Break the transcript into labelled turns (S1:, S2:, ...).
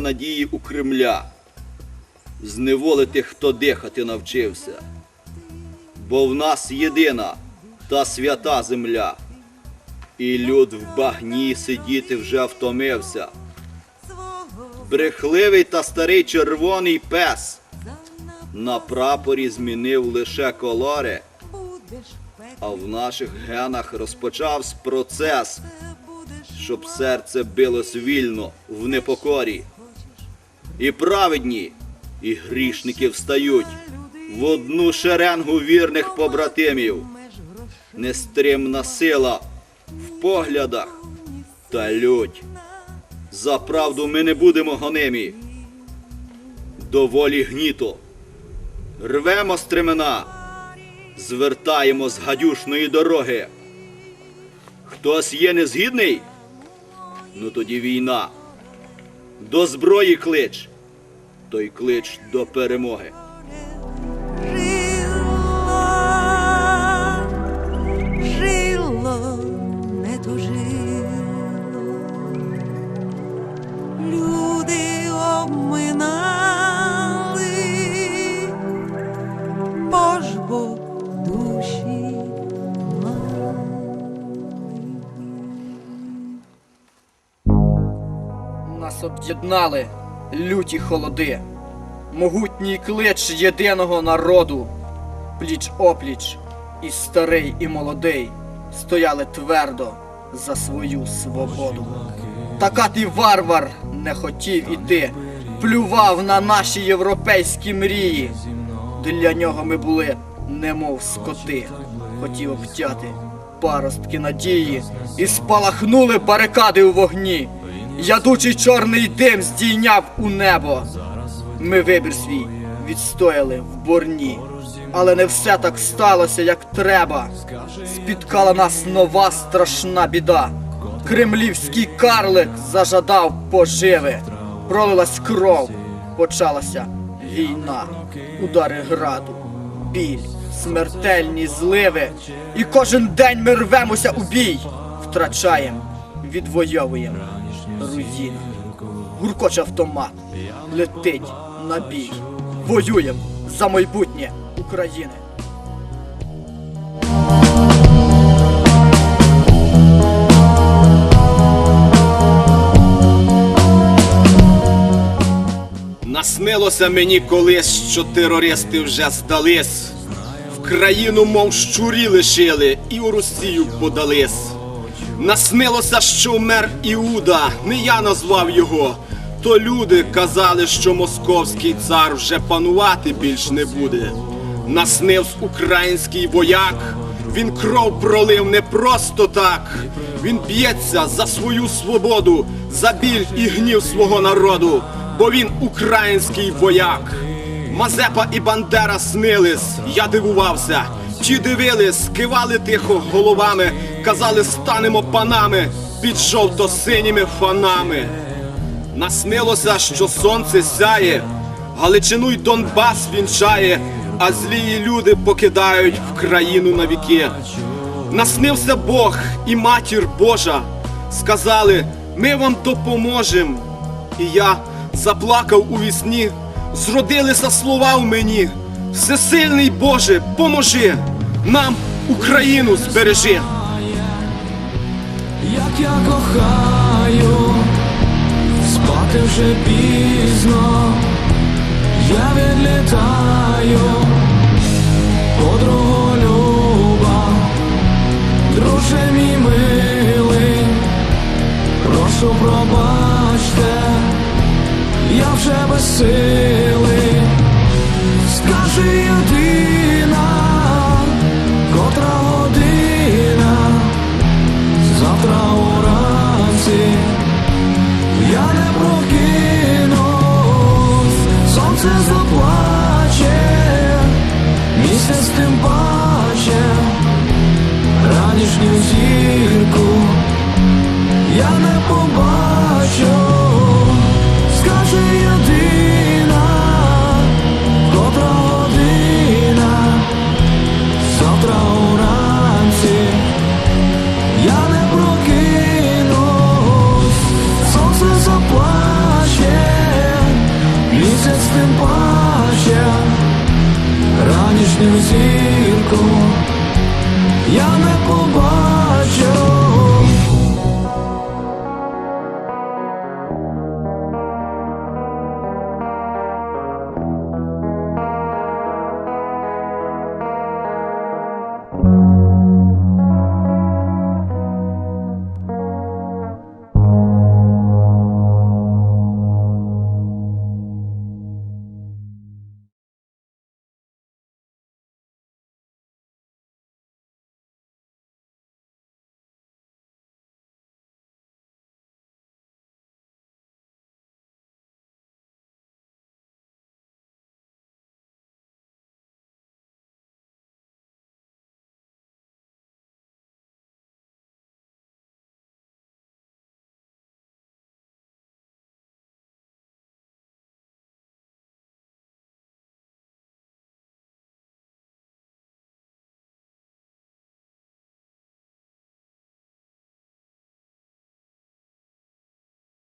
S1: надії у Кремля, зневолити, хто дихати навчився. Бо в нас єдина та свята земля, і люд в багні сидіти вже втомився. Брехливий та старий червоний пес на прапорі змінив лише колори, а в наших генах розпочався процес, щоб серце билось вільно в непокорі. І праведні, і грішники встають в одну шеренгу вірних побратимів. Нестримна сила в поглядах та лють. За правду ми не будемо гонимі. До волі гніту. Рвемо стремена, звертаємо з гадюшної дороги. Хтось є незгідний? Ну тоді війна. До зброї клич, той клич до перемоги.
S2: Жило, жило, не тужило. Люди обминали, бо ж бо душі
S3: Нас об'єднали люті холоди, могутній клич єдиного народу, пліч опліч, і старий, і молодий стояли твердо за свою свободу. Та катий варвар не хотів іти, плював на наші європейські мрії. Для нього ми були немов скоти, хотів обтяти паростки надії, і спалахнули барикади у вогні. Ядучий чорний дим здійняв у небо. Ми вибір свій відстояли в борні, але не все так сталося, як треба. Спіткала нас нова страшна біда. Кремлівський карлик зажадав поживи. Пролилась кров, почалася війна, удари граду, біль, смертельні зливи. І кожен день ми рвемося у бій, втрачаємо, відвоюємо руїни. Гуркоче автомат, летить на бій. Воюємо за майбутнє України.
S1: Наснилося мені колись, що терористи вже здались. В країну, мов щурі лишили, і у Росію подались. Наснилося, що вмер Іуда, не я назвав його. То люди казали, що московський цар вже панувати більш не буде. Наснився український вояк, він кров пролив не просто так. Він б'ється за свою свободу, за біль і гнів свого народу, бо він український вояк. Мазепа і Бандера снились, я дивувався. Ті дивились, кивали тихо головами, казали, станемо панами під жовто-синіми фанами. Наснилося, що сонце сяє, Галичину й Донбас вінчає, а злії люди покидають в країну навіки. Наснився Бог і матір Божа, сказали, ми вам допоможем. І я заплакав у вісні, зродилися слова в мені. Всесильний Боже, поможи, нам Україну збережи.
S4: як я кохаю, спати вже пізно, я відлітаю, Thank you.